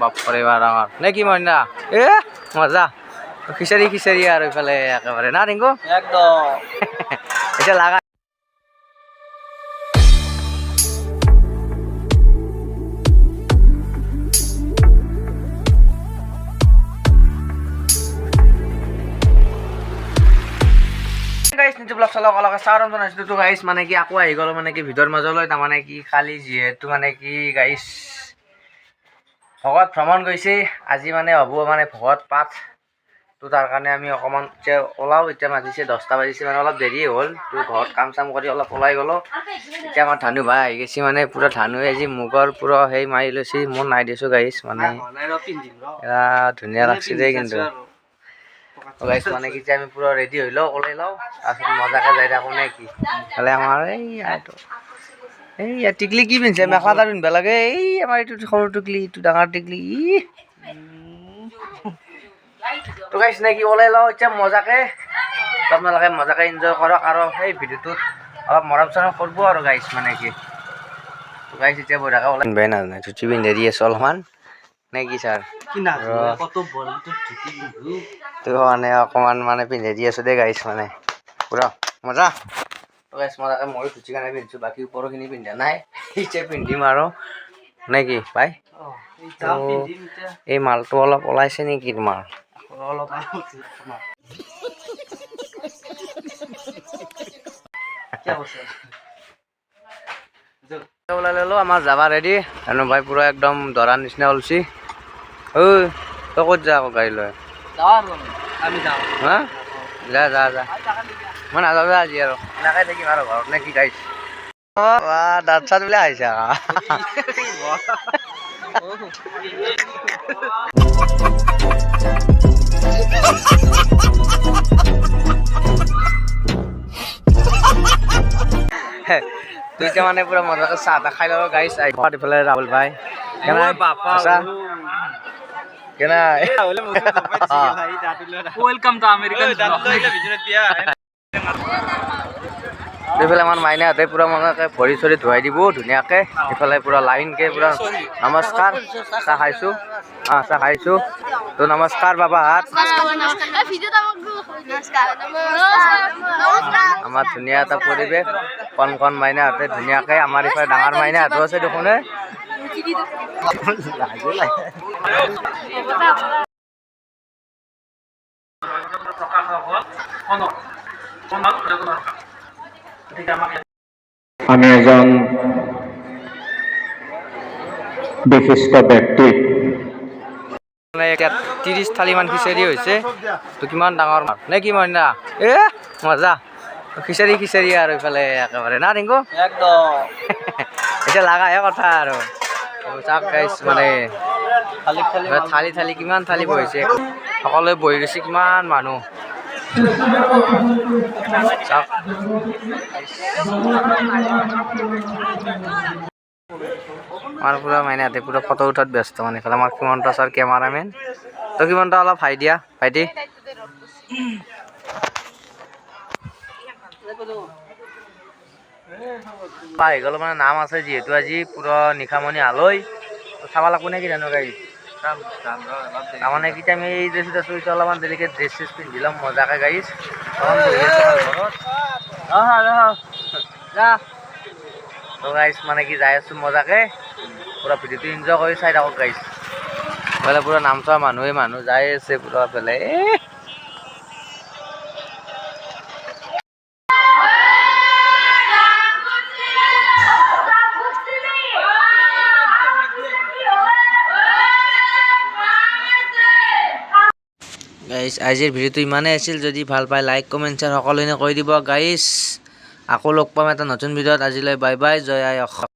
বাপৰে বা ডাঙৰ নে কি মইনা? এ মজা। খিচাৰি খিচাৰি আৰু এইফালে একেবাৰে। না ৰিংকু? একদম। এতিয়া লাগা গাইছ নিতু ব্লগ চলাওক অলপ চাৰণ জনাইছিলোঁ তো গাইছ মানে কি আকৌ আহি গ'লো মানে কি ভিতৰ মাজলৈ তাৰমানে কি কালি যিহেতু মানে কি গাইছ ভকত ভ্ৰমণ গৈছে আজি মানে হ'ব মানে ভকত পাঠ। তো তাৰ কাৰণে আমি অকণমান এতিয়া ওলাওঁ। এতিয়া মাতিছে দহটা বাজিছে মানে অলপ দেৰিয়ে হ'ল। তো ঘৰত কাম চাম কৰি অলপ ওলাই গ'লোঁ। এতিয়া আমাৰ ধানু ভাই আহি গৈছে মানে পূৰা ধানুৱে আজি মুগৰ পূৰা সেই মাৰি লৈছে। মোৰ নাই দিছোঁ গাইছ মানে। এৰা ধুনীয়া লাগছে দেই কিন্তু। গাইছ মানে কি আমি পূৰা ৰেডি হৈ লওঁ, ওলাই লওঁ। তাৰপিছত মজাকৈ যাই থাকোঁ নে কি? খালি আমাৰ এই এইটো এই টিকলি কি পিন্ধিছে? মেখেলা এটা পিন্ধিব লাগে। এই আমাৰ এইটো সৰু টিকলি এইটো ডাঙৰ টিকলি। ই। তো গাইছ নে কি? ওলাই লওঁ এতিয়া মজাকৈ। আপোনালোকে মজাকৈ এনজয় কৰক আৰু সেই ভিডিঅ'টোত অলপ মৰম চৰম কৰিব আৰু গাইছ মানে কি? তো গাইছ এতিয়া বঢ়িয়াকৈ ওলাই বেয়া নাজানে ধুতি পিন্ধি দি আছোঁ অলপমান। নে কি ছাৰ? তো মানে অকণমান মানে পিন্ধি দি আছোঁ দেই গাইছ মানে। পুৰা মজা? গাইছ মজাকৈ ময়ো ধুতি কাৰণে পিন্ধিছোঁ বাকী ওপৰখিনি পিন্ধা নাই। এতিয়া পিন্ধিম আৰু নে কি পাই? এই মালটো অলপ ওলাইছে নেকি তোমাৰ? অলপ ওলাই ল'লোঁ আমাৰ যাবা ৰেডি আৰু ভাই পূৰা একদম দৰাৰ নিচিনা ওলছি। ঐ তই ক'ত যা আকৌ গাড়ী লৈ আমি যাওঁ। হা? যা যা যা। মই নাযাওঁ যা আজি আৰু। এনেকৈ থাকিম আৰু ঘৰত নে কি গাইছ? দাঁত চাত বোলে আহিছে। তুই মানে পুৰা মজাকে চাহ তাহ খাই ল'ব চাই ইফালে ৰাহুল ভাই। কেনে ওয়েলকাম টু আমেরিকান এইফালে আমাৰ মাইনাহঁতে পূৰা মজাকে ভৰি চৰি ধুৱাই দিব ধুনীয়াকৈ। এইফালে পূৰা লাইনকৈ পূৰা নমস্কাৰ। চাহ খাইছোঁ। অঁ চাহ খাইছোঁ। তো নমস্কাৰ বাবা হাত। আমাৰ ধুনীয়া এটা পৰিৱেশ। কণ কণ মাইনাহঁতে ধুনীয়াকৈ আমাৰ ইফালে ডাঙৰ মাইনাহঁতো আছে দেখোন। এ। লাজে লাগে। আমি এজন বিশিষ্ট ব্যক্তি। মানে ত্ৰিছ থালিমান খিচাৰি হৈছে তো কিমান ডাঙৰ মাছ? নে কি মইনা এ মজা। খিচাৰি খিচাৰি আৰু এইফালে একেবাৰে। না ৰিংকু? একদম। এতিয়া লাগাহে কথা আৰু। চাওক মানে। থালি থালি কিমান থালি বহিছে সকলোৱে বহি গৈছে, কিমান মানুহ? চাওক। আমাৰ পূৰা মাইনাহঁতে পূৰা ফটো উঠাত ব্যস্ত মানে এইফালে আমাৰ কিমন্ত ছাৰ, কেমেৰামেন। তো কিমন্ত অলপ হাই দিয়া, ভাইটি। পাই গ'লো মানে নাম আছে যিহেতু আজি, পূৰা নিশামণি হালৈ তো কোনে নেকি জানো গাড়ী তাৰমানে কি আমি এই ড্ৰেছটো এতিয়া অলপমান দেৰিকৈ ড্ৰেছ চেছ পিন্ধি ল'ম মজাকৈ গাড়ীত তো গাইছ মানে কি যাই আছোঁ মজাকৈ? পূৰা ভিডিঅ'টো এনজয় কৰি চাই থাকক গাইছ বোলে পূৰা নাম চোৱা মানুহে মানুহ যাই আছে পূৰা পেলে এ গাইছ আজিৰ ভিডিঅ'টো ইমানেই আছিল। যদি ভালো পায় লাইক কমেণ্ট শ্বেয়াৰ সকলোৱে কৈ দিব। গাইছ আকৌ লগ পাম এটা নতুন ভিডিঅ'ত আজিলৈ বাই বাই জয় আই অসম।